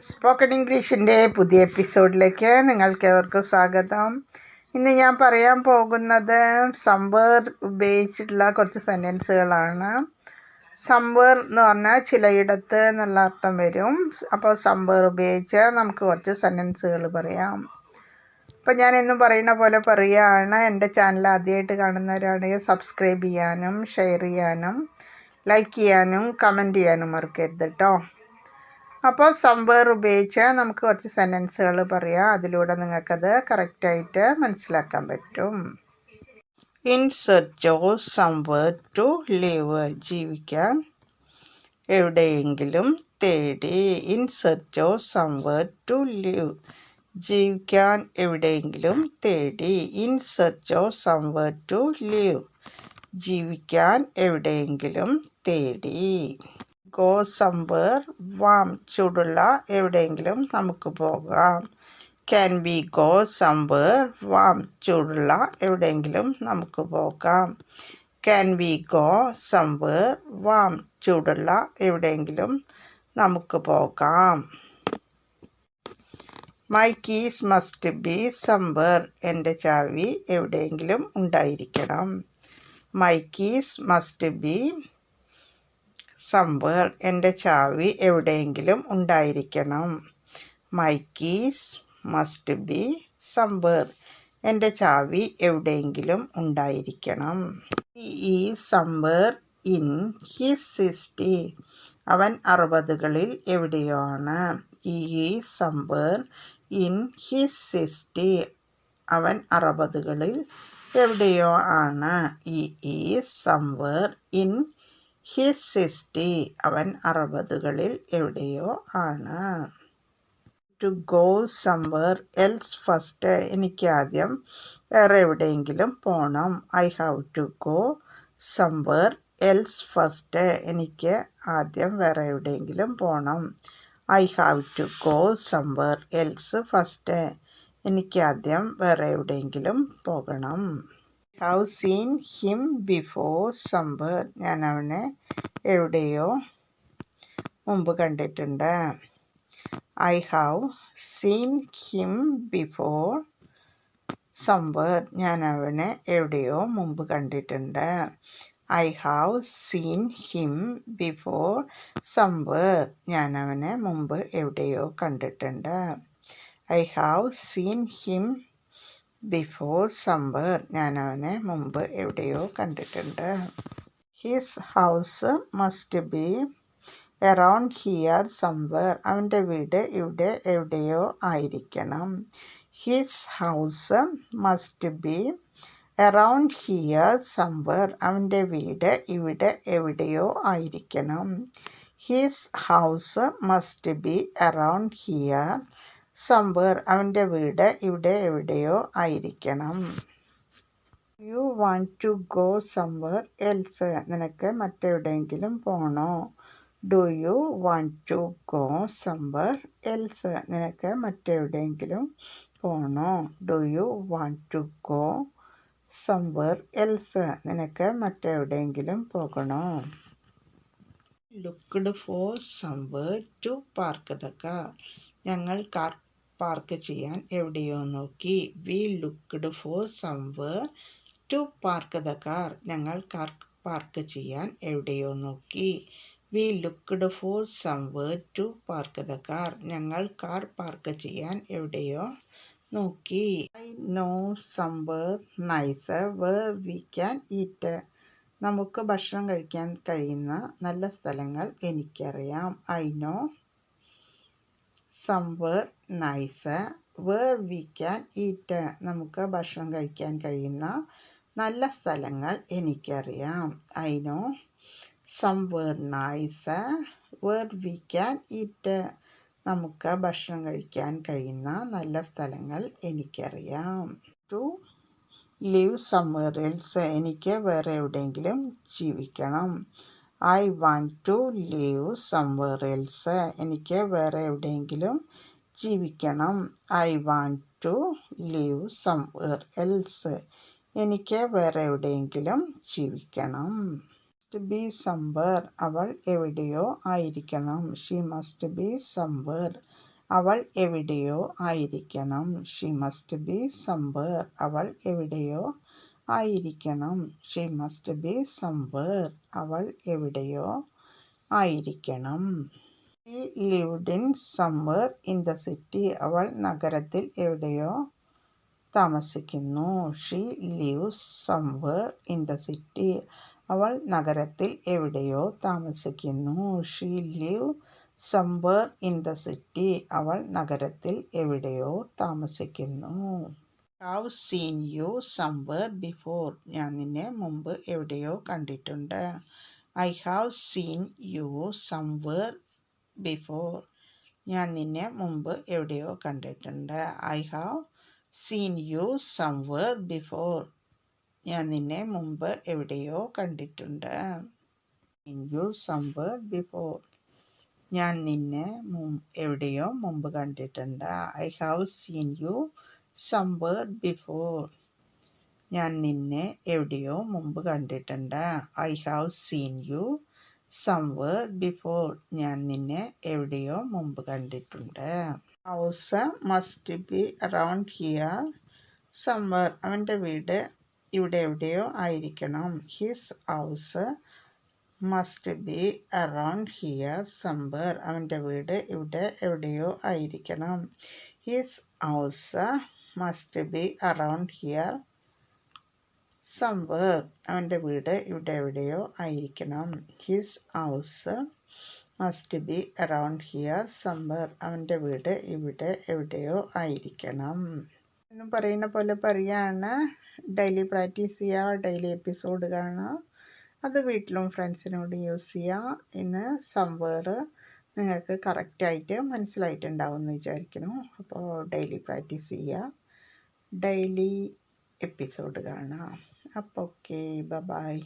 Spoken ഇംഗ്ലീഷിന്റെ പുതിയ എപ്പിസോഡിലേക്ക് നിങ്ങൾക്ക് ഏവർക്കും സ്വാഗതം. ഇന്ന് ഞാൻ പറയാൻ പോകുന്നത് സംവേർ ഉപയോഗിച്ചിട്ടുള്ള കുറച്ച് സെന്റൻസുകളാണ് സംവേർ എന്ന് പറഞ്ഞാൽ ചിലയിടത്ത് എന്നുള്ള അർത്ഥം വരും. അപ്പോൾ സംവേർ ഉപയോഗിച്ച് നമുക്ക് കുറച്ച് സെന്റൻസുകൾ പറയാം. അപ്പോൾ ഞാൻ എന്നും പറയുന്ന പോലെ പറയുകയാണ്. എന്റെ ചാനൽ ആദ്യമായിട്ട് കാണുന്നവരാണെങ്കിൽ സബ്സ്ക്രൈബ് ചെയ്യാനും ഷെയർ ചെയ്യാനും ലൈക്ക് ചെയ്യാനും കമന്റ് ചെയ്യാനും മറക്കരുത് കേട്ടോ അപ്പോൾ സംവേർ ഉപയോഗിച്ച് നമുക്ക് കുറച്ച് സെന്റൻസുകൾ പറയാം. അതിലൂടെ നിങ്ങൾക്കത് കറക്റ്റായിട്ട് മനസ്സിലാക്കാൻ പറ്റും. In search of somewhere to live ജീവിക്കാൻ എവിടെയെങ്കിലും തേടി. In search of somewhere to live ജീവിക്കാൻ എവിടെയെങ്കിലും തേടി. In search of somewhere to live ജീവിക്കാൻ എവിടെയെങ്കിലും തേടി. ഗോ സംവർ വാം ചൂടുള്ള എവിടെയെങ്കിലും നമുക്ക് പോകാം. Can we go somewhere warm ചൂടുള്ള എവിടെയെങ്കിലും നമുക്ക് പോകാം. Can we go somewhere warm ചൂടുള്ള എവിടെയെങ്കിലും നമുക്ക് പോകാം. My keys must be somewhere എന്റെ ചാവി എവിടെയെങ്കിലും ഉണ്ടായിരിക്കണം. My keys must be somewhere എന്റെ ചാവി എവിടെയെങ്കിലും ഉണ്ടായിരിക്കണം. My keys must be somewhere എന്റെ ചാവി എവിടെയെങ്കിലും ഉണ്ടായിരിക്കണം. ഈ സംവേർ ഇൻ ഹിസ് സിസ്റ്റി അവൻ അറുപതുകളിൽ എവിടെയാണ്? ഈ സംവേർ ഇൻ ഹിസ് സിസ്റ്റി അവൻ അറുപതുകളിൽ എവിടെയോ ആണ്. ഈ is somewhere in his sixty അവൻ അറുപതുകളിൽ എവിടെയോ ആണ്. To go somewhere else first എനിക്ക് ആദ്യം വേറെ എവിടെയെങ്കിലും പോകണം I have to go somewhere else first എനിക്ക് ആദ്യം വേറെ എവിടെയെങ്കിലും പോകണം I have to go somewhere else first എനിക്ക് ആദ്യം വേറെ എവിടെയെങ്കിലും പോകണം. Have seen him before somewhere ഞാൻ അവനെ എവിടെയോ മുമ്പ് കണ്ടിട്ടുണ്ട്. I have seen him before somewhere ഞാൻ അവനെ എവിടെയോ മുമ്പ് കണ്ടിട്ടുണ്ട്. I have seen him before somewhere ഞാൻ അവനെ മുമ്പ് എവിടെയോ കണ്ടിട്ടുണ്ട്. I have seen him before somewhere ഞാൻ അവനെ മുമ്പ് എവിടെയോ കണ്ടിട്ടുണ്ട്. His house must be around here somewhere അവന്റെ വീട് ഇവിടെ എവിടെയോ ആയിരിക്കണം. His house must be around here somewhere അവന്റെ വീട് ഇവിടെ എവിടെയോ ആയിരിക്കണം. His house must be around here somewhere അവന്റെ വീട് ഇവിടെ എവിടെയോ ആയിരിക്കണം. You want to go somewhere else നിനക്ക് മറ്റെവിടെയെങ്കിലും പോകണോ do you want to go somewhere else നിനക്ക് മറ്റെവിടെയെങ്കിലും പോകണോ do you want to go somewhere else നിനക്ക് മറ്റെവിടെയെങ്കിലും പോകണോ? Looked for somewhere to park the car ഞങ്ങൾ കാർ പാർക്ക് ചെയ്യാൻ എവിടെയോ നോക്കി. We looked for somewhere to park the car ഞങ്ങൾ കാർ പാർക്ക് ചെയ്യാൻ എവിടെയോ നോക്കി. We looked for somewhere to park the car ഞങ്ങൾ കാർ പാർക്ക് ചെയ്യാൻ എവിടെയോ നോക്കി. I know somewhere nice where we can eat നമുക്ക് ഭക്ഷണം കഴിക്കാൻ കഴിയുന്ന നല്ല സ്ഥലങ്ങൾ എനിക്കറിയാം. I know somewhere nice where we can eat നമുക്ക് ഭക്ഷണം കഴിക്കാൻ കഴിയുന്ന നല്ല സ്ഥലങ്ങൾ എനിക്കറിയാം. I know somewhere nice where we can eat നമുക്ക് ഭക്ഷണം കഴിക്കാൻ കഴിയുന്ന നല്ല സ്ഥലങ്ങൾ എനിക്കറിയാം. ടു ലിവ് സംവേർ എൽസ് എനിക്ക് വേറെ എവിടെയെങ്കിലും ജീവിക്കണം. I want to live somewhere else എനിക്ക് വേറെ എവിടെയെങ്കിലും ജീവിക്കണം. I want to leave somewhere else എനിക്ക് വേറെ എവിടെയെങ്കിലും ജീവിക്കണം. ബി സംവർ അവൾ എവിടെയോ ആയിരിക്കണം. ഷീ മസ്റ്റ് ബി സംവർ അവൾ എവിടെയോ ആയിരിക്കണം. ഷീ മസ്റ്റ് ബി സംവർ അവൾ എവിടെയോ ആയിരിക്കണം. ഷീ മസ്റ്റ് ബി സംവർ അവൾ എവിടെയോ ആയിരിക്കണം. She lived in somewhere in the city അവൾ നഗരത്തിൽ എവിടെയോ താമസിക്കുന്നു. She lives somewhere in the city അവൾ നഗരത്തിൽ എവിടെയോ താമസിക്കുന്നു. She live somewhere in the city അവൾ നഗരത്തിൽ എവിടെയോ താമസിക്കുന്നു. Have seen you somewhere before ഞാൻ നിന്നെ മുമ്പ് എവിടെയോ കണ്ടിട്ടുണ്ട്. I have seen you somewhere before ഞാൻ നിന്നെ മുമ്പ് എവിടെയോ കണ്ടിട്ടുണ്ട്. I have seen you somewhere before ഞാൻ നിന്നെ മുമ്പ് എവിടെയോ കണ്ടിട്ടുണ്ട്. സീൻ യു സംവർ ബിഫോർ ഞാൻ നിന്നെ എവിടെയോ മുമ്പ് കണ്ടിട്ടുണ്ട്. I have seen you somewhere before ഞാൻ നിന്നെ എവിടെയോ മുമ്പ് കണ്ടിട്ടുണ്ട്. I have seen you somewhere before ഞാൻ നിന്നെ എവിടെയോ മുമ്പ് കണ്ടിട്ടുണ്ട്. House must be around here somewhere അവന്റെ വീട് ഇവിടെ എവിടെയോ ആയിരിക്കണം. His house must be around here somewhere അവന്റെ വീട് ഇവിടെ എവിടെയോ ആയിരിക്കണം. His house must be around here somewhere അവന്റെ വീട് ഇവിടെ എവിടെയോ ആയിരിക്കണം. His house must be around here somewhere അവന്റെ വീട് ഇവിടെ എവിടെയോ ആയിരിക്കണം. എന്ന് പറയുന്ന പോലെ പറയാണ്. ഡെയിലി പ്രാക്ടീസ് ചെയ്യുക ഡെയിലി എപ്പിസോഡ് കാണുക അത് വീട്ടിലും ഫ്രണ്ട്സിനോട് യൂസ് ചെയ്യുക ഇന്ന് സംവേർ നിങ്ങൾക്ക് കറക്റ്റായിട്ട് മനസ്സിലായിട്ടുണ്ടാവും എന്ന് വിചാരിക്കുന്നു. അപ്പോൾ ഡെയിലി പ്രാക്ടീസ് ചെയ്യുക ഡെയിലി എപ്പിസോഡ് കാണാം. അപ്പോൾ ഓക്കെ ബ ബായ്